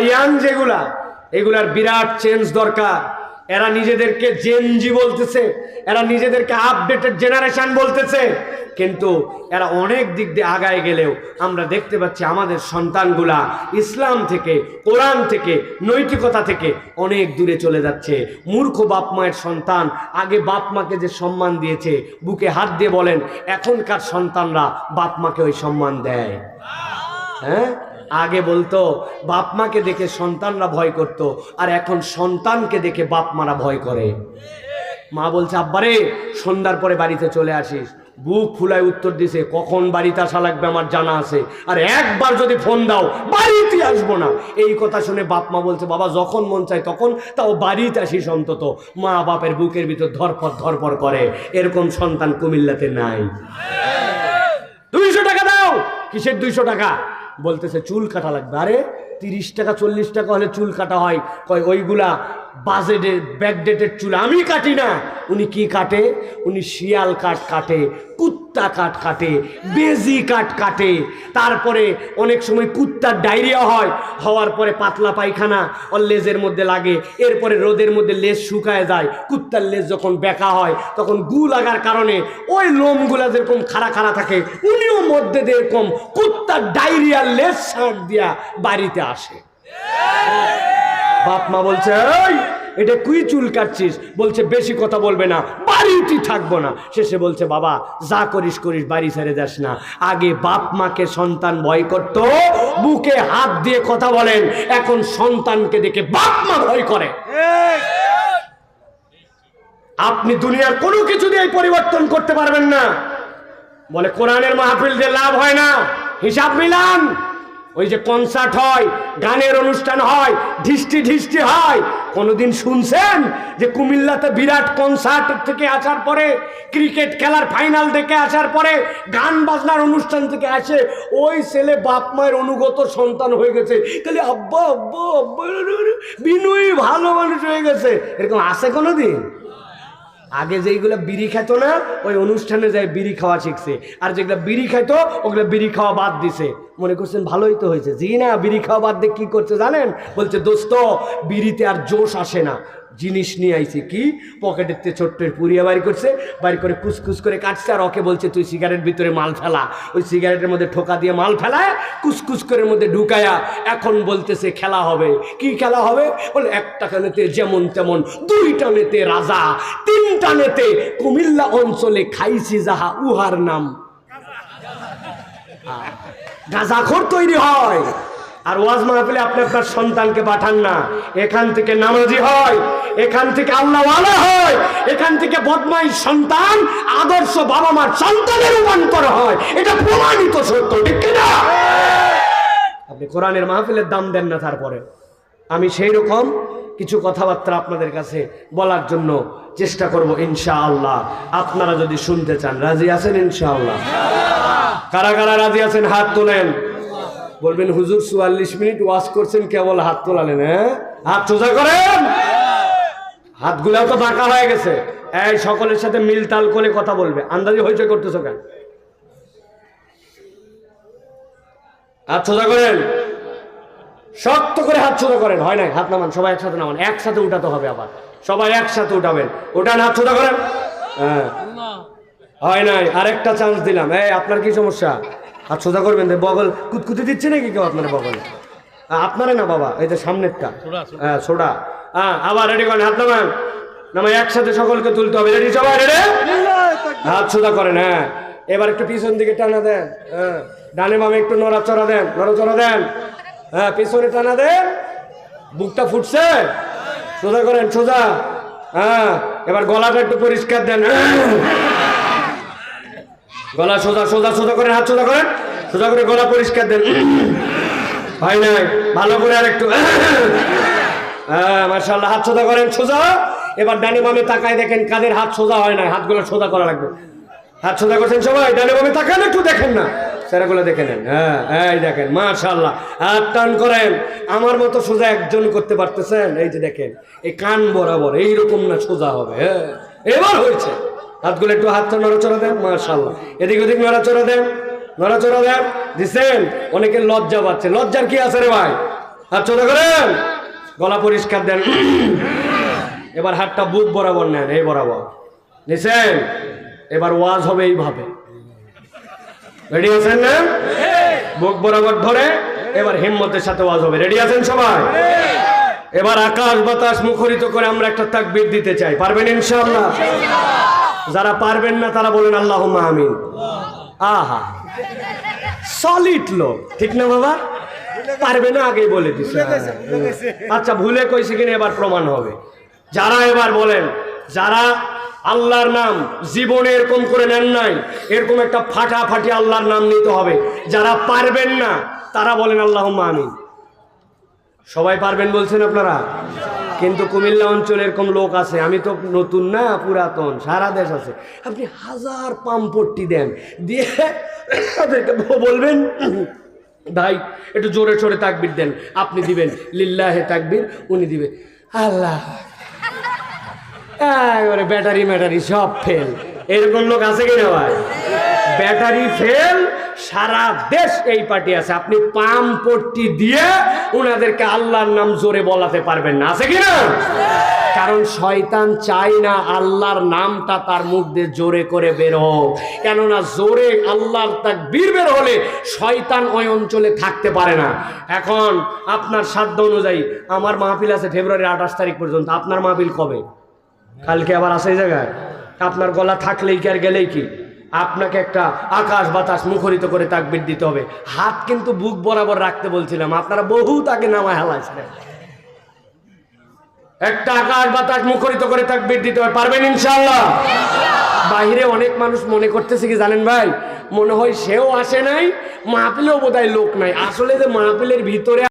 Young যেগুলা, এগুলার বিরাট change দরকার। এরা নিজেদেরকে জেনজি বলতেছে, এরা নিজেদেরকে আপডেটেড জেনারেশন বলতেছে। কিন্তু এরা অনেক দিক দিয়ে আগায় গেলেও আমরা দেখতে পাচ্ছি আমাদের সন্তানগুলা ইসলাম থেকে, কোরআন থেকে, নৈতিকতা থেকে অনেক দূরে চলে যাচ্ছে। মূর্খ বাপ মায়ের সন্তান, আগে বাপ মাকে যে সম্মান দিয়েছে, বুকে হাত দিয়ে বলেন, এখনকার সন্তানরা বাপ মাকে ওই সম্মান দেয়। হ্যাঁ? আগে বলতো, বাপ মাকে দেখে সন্তানরা ভয় করত, আর এখন সন্তানকে দেখে বাপ মারা ভয় করে। মা বলছে, আব্বারে, সন্ধ্যার পরে বাড়িতে চলে আসিস। বুক ফুলায় উত্তর দিছে, কখন বাড়িতে আসা লাগবে আমার জানা আছে। আর একবার যদি ফোন দাও, বাড়িতে আসব না। এই কথা শুনে বাপ মা বলছে, বাবা, যখন মন চায় তখন, তাও বাড়িতে আসিস অন্তত। মা বাপের বুকের ভিতর ধরপর ধরপর করে, এরকম সন্তান কুমিল্লাতে নাই। দুইশো টাকা দাও! কিসের দুইশো টাকা? বলতেছে, চুল কাটা লাগবে। আরে, তিরিশ টাকা, চল্লিশ টাকা হলে চুল কাটা হয়। কয়, ওইগুলা বাজেটে ব্যাকডেটেড চুল। আমি কাটি না। উনি কি কাটে? উনি শিয়াল কাঠ কাটে, কুত্তা কাঠ কাটে, বেজি কাঠ কাটে। তারপরে অনেক সময় কুত্তার ডায়রিয়া হয়। হওয়ার পরে পাতলা পায়খানা, ওর লেজের মধ্যে লাগে। এরপরে রোদের মধ্যে লেজ শুকায় যায়। কুত্তার লেজ যখন বেঁকা হয়, তখন গু লাগার কারণে ওই লোমগুলা যেরকম খাড়া খাড়া থাকে, উনিও মধ্যে এরকম কুত্তার ডায়রিয়ার লেজ শাঁক দিয়া বাড়িতে আসে। বাপ মা বলছে, এই! এটা কুই চুল কাটছিস? বলছে, বেশি কথা বলবে না, বাড়িতে থাকব না। শেষে বলছে, বাবা, যা করিস করিস, বাড়ি ছেড়ে যাস না। আগে বাপ মাকে সন্তান ভয় করতো, বুকে হাত দিয়ে কথা বলেন, এখন সন্তানকে দেখে বাপ মা ভয় করে। আপনি দুনিয়ার কোনো কিছু দিয়ে পরিবর্তন করতে পারবেন না। বলে, কোরআনের মাহফিল দিয়ে লাভ হয় না, হিসাব মিলান। ওই যে কনসার্ট হয়, গানের অনুষ্ঠান হয় ঢিষ্টি ঢিষ্টি হয়, কোনোদিন শুনছেন যে কুমিল্লাতে বিরাট কনসার্ট থেকে আসার পরে ক্রিকেট খেলার ফাইনাল দেখে আসার পরে, গান বাজনার অনুষ্ঠান থেকে আসে, ওই ছেলে বাপ মায়ের অনুগত সন্তান হয়ে গেছে। তাহলে আব্বা আব্বা আব্বা, বিনয়ী ভালো মানুষ হয়ে গেছে। এরকম আছে কোনোদিন? আগে যেইগুলো বিড়ি খেত না, ওই অনুষ্ঠানে যায় বিড়ি খাওয়া শিখছে। আর যেগুলো বিড়ি খেত ওগুলো বিড়ি খাওয়া বাদ দিছে। মনে করছেন ভালোই তো হয়েছে। জি না, বিড়ি খাওয়া বাদ দিয়ে কী করছে জানেন? বলছে, দোস্ত, বিড়িতে আর জোশ আসে না। জিনিস নিয়ে আইছে কি? পকেটের ছোট্ট পুড়িয়া বাড়ি করছে, বাড়ি করে কুসকুস করে কাটছে আর ওকে বলছে, তুই সিগারেট ভিতরে মাল ফেলা। ওই সিগারেটের মধ্যে ঠোকা দিয়ে মাল ফেলায়, কুসকুস করে মধ্যে ঢুকায়া এখন বলতেছে, খেলা হবে। কি খেলা হবে? বলে, একটা কানেতে যেমন তেমন দুইটা নেতে রাজা, তিনটা নেতে কুমিল্লা অঞ্চলে খাইছি যাহা উহার নাম। গাঁজাখোর তৈরি হয়। আর ওয়াজ মাহফিলে আপনি আপনার সন্তানকে পাঠান না। এখান থেকে নামাজি হয়, এখান থেকে আল্লাহওয়ালা হয়, এখান থেকে বদমাই সন্তান আদর্শ বাবা মার সন্তানের রূপান্তর হয়। এটা প্রমাণিত সত্য, ঠিক কিনা? আপনি কোরআনের মাহফিলের দাম দেন না তারপরে। আমি সেই রকম কিছু কথাবার্তা আপনাদের কাছে বলার জন্য চেষ্টা করব, ইনশাআল্লাহ। আপনারা যদি শুনতে চান, রাজি আছেন ইনশাআল্লাহ? কারা কারা রাজি আছেন? হাত তোলেন। বলবেন, হুজুর, চুয়াল্লিশ মিনিট ওয়াশ করছেন, কেবল হাত তোলালেন হ্যাঁ? হাত সোজা করেন। হাতগুলাও তো বাঁকা হয়ে গেছে। এই সকলের সাথে মিল তাল করে কথা বলবে। আন্দাজি হয়েছে করতেছো কেন? হাত সোজা করেন। শক্ত করে হাত সোজা করেন। হয় নাই? হাত নামান, সবাই একসাথে নামান। একসাথে উঠাতে হবে আবার। সবাই একসাথে উঠাবেন। ওঠান হাত সোজা করেন। হ্যাঁ। হয় নাই? আরেকটা চান্স দিলাম। এই, আপনার কি সমস্যা? হাত সোজা করবেন বগল কুতকুতি দিচ্ছে নাকি কেউ আপনার বগল? আপনারে না বাবা এই যে সামনেরটা। হ্যাঁ সোডা। হ্যাঁ আবার রেডি করেন হাত নামান। নামা একসাথে সকলকে তুলতে হবে। রেডি সবাই রেডি হাত সোজা করেন হ্যাঁ। এবার একটু পিছন দিকে টানা দেন হ্যাঁ। ডানে বামে একটু নড়াচড়া দেন নড়াচড়া দেন। হ্যাঁ পিছনে টানা দেন। বুকটা ফুটছে? সোজা করেন সোজা। হ্যাঁ এবার গলাটা একটু পরিষ্কার দেন। গলা সোজা সোজা সোজা করেন হাত সোজা করেন। সোজা করে গলা পরিষ্কার দেন। হয় নাই, ভালো করে আর একটু। হ্যাঁ মার্শাল্লাহ হাত সোজা করেন, সোজা। এবার ডানে বামে তাকায় দেখেন, কাদের হাত সোজা হয় না হাতগুলো সোজা করা লাগবে। হাত সোজা করছেন সবাই, ডানে বামে তাকান, একটু দেখেন না। সেরাগুলো দেখে নেন। হ্যাঁ এই দেখেন মাশাল্লাহ হাত টান করেন। আমার মতো সোজা একজন করতে পারতেছেন? এই যে দেখেন, এই কান বরাবর, এইরকম না সোজা হবে। হ্যাঁ এবার হয়েছে। হাতগুলো একটু হাতটা নড়াচড়া দেন মাশাল্লাহ এদিক ওদিক নড়াচড়া দেন নড়াচড়া দেন। দিচ্ছেন অনেকে লজ্জা পাচ্ছে। লজ্জার কি আছে রে ভাই? হাত চোদা করেন। গলা পরিষ্কার দেন। এবার হাতটা বুক বরাবর নেন, এই বরাবর। নিছেন? এবার ওয়াজ হবে এইভাবে। রেডি আছেন না? বুক বরাবর ধরে, এবার হিম্মতের সাথে ওয়াজ হবে। রেডি আছেন সবাই? এবার আকাশ বাতাস মুখরিত করে আমরা একটা তাকবীর দিতে চাই। পারবেন ইনশাআল্লাহ? যারা পারবেন না তারা বলেন আল্লাহ আমিন। আহা সলিড লোক। ঠিক না বাবা? পারবে না আগেই বলে দিছে। আচ্ছা ভুলে কইছে কিনা এবার প্রমাণ হবে। যারা এবার বলেন যারা আল্লাহর নাম জীবনে এরকম করে নেন নাই এরকম একটা ফাটাফাটি আল্লাহর নাম নিতে হবে। যারা পারবেন না তারা বলেন আল্লাহ আমিন। সবাই পারবেন বলছেন আপনারা? কিন্তু কুমিল্লা অঞ্চলে এরকম লোক আছে, আমি তো নতুন না, পুরাতন, সারা দেশ আছে। আপনি হাজার পাম্পট্টি দেন, দিয়ে বলবেন, ভাই, একটু জোরে সোরে তাকবির দেন, আপনি দিবেন, লিল্লাহে তাকবির, উনি দিবেন আল্লাহ। এবারে ব্যাটারি, ম্যাটারি সব ফেল এরকম লোক আছে কিনা ভাই? ব্যাটারি ফেল সারা দেশ এই পার্টি আছে। আপনি পাম পট্টি দিয়ে ওনাদেরকে আল্লাহর নাম জোরে বলাতে পারবেন না। আছে কিনা? কারণ শয়তান চায় না আল্লাহর নামটা তার মুখ দিয়ে জোরে করে বের হোক। কেননা জোরে আল্লাহর তাক বীর বের হলে শয়তান ওই অঞ্চলে থাকতে পারে না। এখন আপনার সাধ্য অনুযায়ী, আমার মাহফিল আছে ফেব্রুয়ারি আঠাশ তারিখ পর্যন্ত। আপনার মাহফিল কবে? কালকে আবার আসে এই জায়গায়। আপনার গলা থাকলেই কি আর গেলেই কি? আপনাকে একটা আকাশ বাতাস মুখরিত করে তাকবির দিতে হবে। হাত কিন্তু বুক বরাবর রাখতে বলছিলাম, আপনারা বহু তাকে নামায় হালাইছিলেন। একটা আকাশ বাতাস মুখরিত করে তাকবির দিতে হবে, পারবেন ইনশাল্লাহ বাহিরে অনেক মানুষ মনে করতেছে কি জানেন ভাই, মনে হয় সেও আসে নাই, মাহফিলেও বোধহয় লোক নাই। আসলে যে মাহফিলের ভিতরে